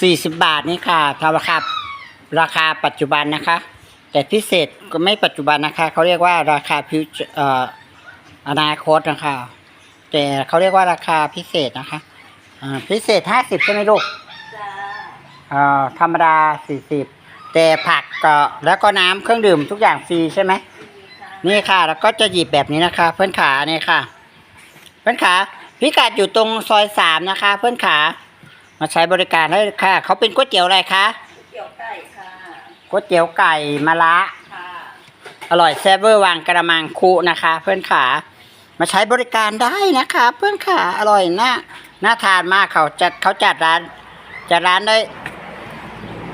สี่สิบบาทนี่ค่ะทำราคาราคาปัจจุบันนะคะ แต่พิเศษก็ไม่ปัจจุบันนะคะเขาเรียกว่าราคาพิวเอ่ออนาคตนะคะ แต่เขาเรียกว่าราคาพิเศษนะคะอ่าพิเศษห้าสิบใช่ไหมลูกจ้าอ่าธรรมดาสี่สิบแต่ผักก็แล้วก็น้ำเครื่องดื่มทุกอย่างฟรีใช่ไหมนี่ค่ะ แล้วก็จะหยิบแบบนี้นะคะ เพื่อนขาเนี่ยค่ะ เพื่อนขาพิกัดอยู่ตรงซอยสามนะคะ เพื่อนขา มาใช้บริการได้ค่ะ เขาเป็นก๋วยเตี๋ยวอะไรคะเกี่ยวไก่ค่ะก๋วยเตี๋ยวไก่มะระค่ะอร่อยแซ่บเวอร์วางกระมังคุนะคะ เพื่อนขามาใช้บริการได้นะคะ เพื่อนขาอร่อยน่าน่าทานมากเขาจัดเขาจัดร้านจัดร้านได้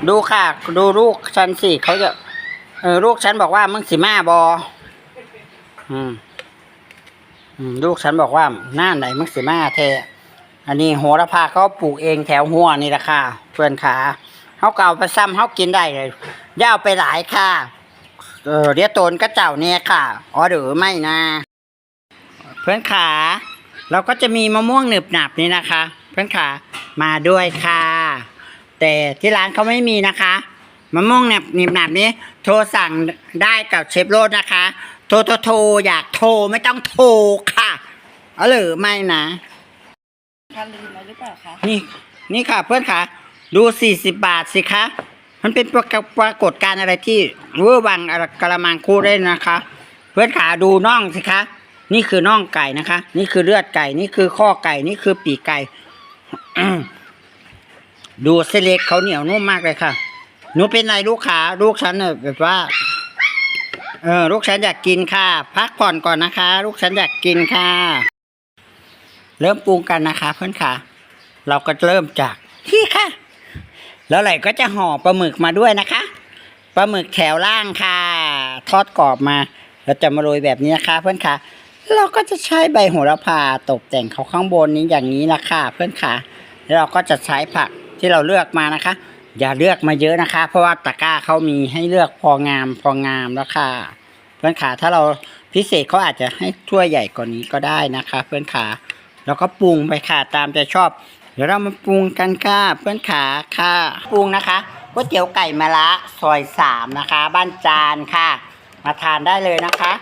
ดูค่ะ ดูลูกฉันสิเขาจะเออลูกฉันบอกว่ามึงสิมาบออืมอืมลูกฉันบอกว่าหน้าไหนมึงสิมาเท อันนี้โหระพาเขาปลูกเองแถวหัวนี่แหละค่ะ เพื่อนขาเขาเก่าไปซ้ำเขากินได้เลยย่าเอาไปหลายค่ะ เออเดี๋ยวโตนก็เจ้าเนี่ยค่ะอ๋อหรือไม่นะ เพื่อนขาเราก็จะมีมะม่วงหนึบหนับนี่นะคะ เพื่อนขามาด้วยค่ะ แต่ที่ร้านเขาไม่มีนะคะมะม่วงหนึบหนึบหนับนี้ โทรสั่งได้กับเชฟโรดนะคะ โทรโทรโทรอยากโทรไม่ต้องโทรค่ะอ๋อหรือไม่นะ ทานลืมมาหรือเปล่าคะ นี่ นี่ค่ะเพื่อนค่ะ ดูสี่สิบบาทสิคะ มันเป็นปรากปรากฏการณ์อะไรที่เวอร์วังกระมังคู่ได้นะคะ เพื่อนขาดูน่องสิคะ นี่คือน่องไก่นะคะ นี่คือเลือดไก่ นี่คือข้อไก่ นี่คือปีกไก่ ดูเสนเล็กเขาเหนียวนุ่มมากเลยค่ะ หนูเป็นไรลูกขาลูกฉันน่ะแบบว่า เออ ลูกฉันอยากกินค่ะ พักผ่อนก่อนนะคะ ลูกฉันอยากกินค่ะ เริ่มปรุงกันนะคะเพื่อนค่ะ เราก็เริ่มจากที่ค่ะ แล้วไหลก็จะห่อปลาหมึกมาด้วยนะคะปลาหมึกแถวล่างค่ะ ทอดกรอบมาแล้วจะมาโรยแบบนี้นะคะ เพื่อนค่ะ เราก็จะใช้ใบโหระพาตกแต่งเขาข้างบนนี้อย่างนี้ละค่ะ เพื่อนค่ะแล้วเราก็จะใช้ผักที่เราเลือกมานะคะ อย่าเลือกมาเยอะนะคะ เพราะว่าตะกร้าเขามีให้เลือกพองามพองามแล้วค่ะ เพื่อนขาถ้าเราพิเศษเขาอาจจะให้ถ้วยใหญ่กว่านี้ก็ได้นะคะ เพื่อนขา แล้วก็ปรุงไปค่ะตามใจชอบ เดี๋ยวเรามาปรุงกันค่ะเพื่อนขาค่ะ ปรุงนะคะก๋วยเตี๋ยวไก่มะระซอยสามนะคะ บ้านจานค่ะ มาทานได้เลยนะคะ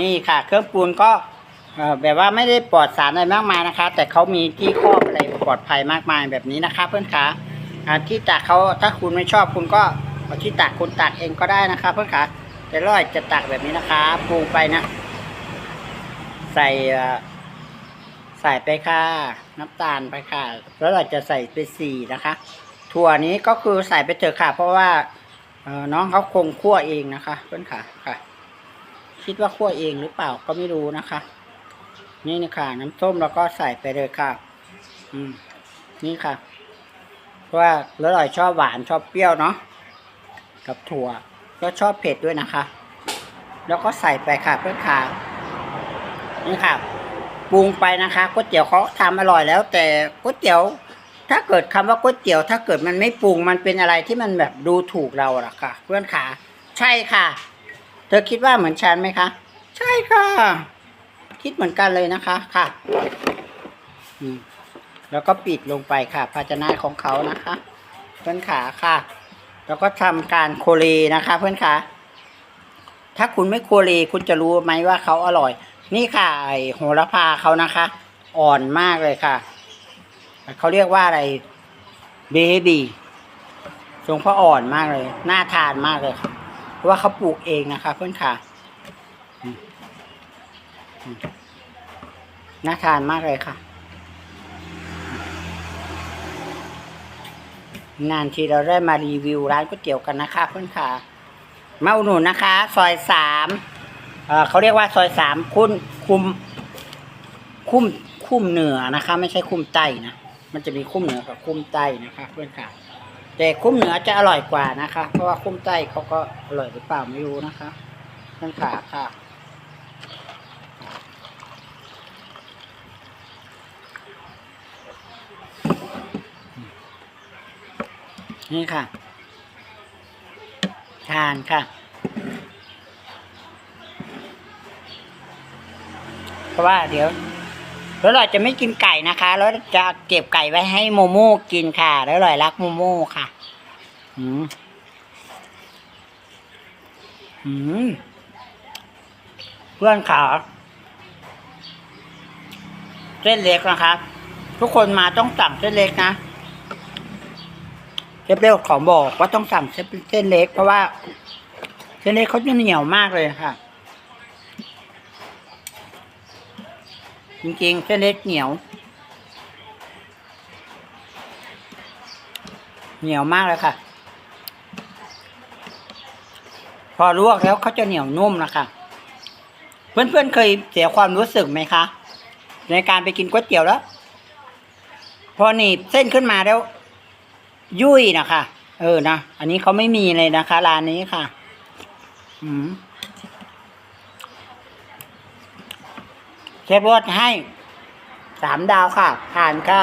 นี่ค่ะเครื่องปรุงก็แบบว่าไม่ได้ปลอดสารอะไรมากมายนะคะ แต่เขามีที่ครอบอะไรปลอดภัยมากมายแบบนี้นะคะ เพื่อนขาที่ตักเขาถ้าคุณไม่ชอบคุณก็เอาที่ตักคุณตักเองก็ได้นะคะ เพื่อนขาแต่ร้อยจะตักแบบนี้นะคะปรุงไปนะ ใส่ ส่ไปค่ะ น้ำตาลไปค่ะ แล้วเราจะใส่ไปสี่นะคะ ถั่วนี้ก็คือใส่ไปเถอะค่ะ เพราะว่าน้องเขาคงคั่วเองนะคะ เพื่อนค่ะค่ะ คิดว่าคั่วเองหรือเปล่าก็ไม่รู้นะคะ นี่นะคะน้ำส้มเราก็ใส่ไปเลยค่ะ อืม นี่ค่ะ เพราะว่าแล้วเราชอบหวานชอบเปรี้ยวเนาะกับถั่วก็ชอบเผ็ดด้วยนะคะ แล้วก็ใส่ไปค่ะเพื่อนค่ะนี่ค่ะ ปรุงไปนะคะก๋วยเตี๋ยวเขาทำอร่อยแล้ว แต่ก๋วยเตี๋ยว ถ้าเกิดคำว่าก๋วยเตี๋ยว ถ้าเกิดมันไม่ปรุงมันเป็นอะไรที่มันแบบดูถูกเราอะค่ะเพื่อนขาใช่ค่ะ เธอคิดว่าเหมือนฉันไหมคะ ใช่ค่ะ คิดเหมือนกันเลยนะคะค่ะอืมแล้วก็ปิดลงไปค่ะ ภาชนะของเขานะคะ เพื่อนขาค่ะ แล้วก็ทำการโคเลนะคะ เพื่อนขาถ้าคุณไม่โคเลคุณจะรู้ไหมว่าเขาอร่อย นี่ค่ะไอโหระพาเขานะคะ อ่อนมากเลยค่ะ เขาเรียกว่าอะไรเบบีทรงพระอ่อนมากเลย น่าทานมากเลยค่ะเพราะว่าเขาปลูกเองนะคะ เพื่อนค่ะน่าทานมากเลยค่ะ นานทีเราได้มารีวิวร้านก๋วยเตี๋ยวกันนะคะ เพื่อนค่ะมาอุดหนุนนะคะ ซอยสาม เอ่อเขาเรียกว่าซอยสามคุ้มคุมคุ้มคุ้มเหนือนะคะ ไม่ใช่คุ้มใต้นะมันจะมีคุ้มเหนือกับคุ้มใต้นะคะ เพื่อนค่ะแต่คุ้มเหนือจะอร่อยกว่านะคะ เพราะว่าคุ้มใต้เขาก็อร่อยหรือเปล่าไม่รู้นะคะเพื่อนขาค่ะนี่ค่ะ ทานค่ะ เพราะว่าเดี๋ยวแล้วเราจะไม่กินไก่นะคะแล้วจะเก็บไก่ไว้ให้โมโม่กินค่ะ แล้วลอยรักโมโม่ค่ะอืมอืมเพื่อนขาเส้นเล็กนะครับทุกคนมาต้องสั่งเส้นเล็กนะเชฟเล็กขอบอกว่าต้องสั่งเส้นเล็ก เพราะว่าเส้นเล็กเขาจะเหนียวมากเลยค่ะ จริงๆเส้นเล็กเหนียว เหนียวมากเลยค่ะ พอลวกแล้วเขาจะเหนียวนุ่มนะคะ เพื่อนๆเคยเสียความรู้สึกไหมคะ ในการไปกินก๋วยเตี๋ยวแล้ว พอหนีบเส้นขึ้นมาแล้ว ยุ่ยนะคะ เออนะ อันนี้เขาไม่มีเลยนะคะร้านนี้ค่ะ อืม เชฟรถให้สามดาวค่ะผ่านค่ะ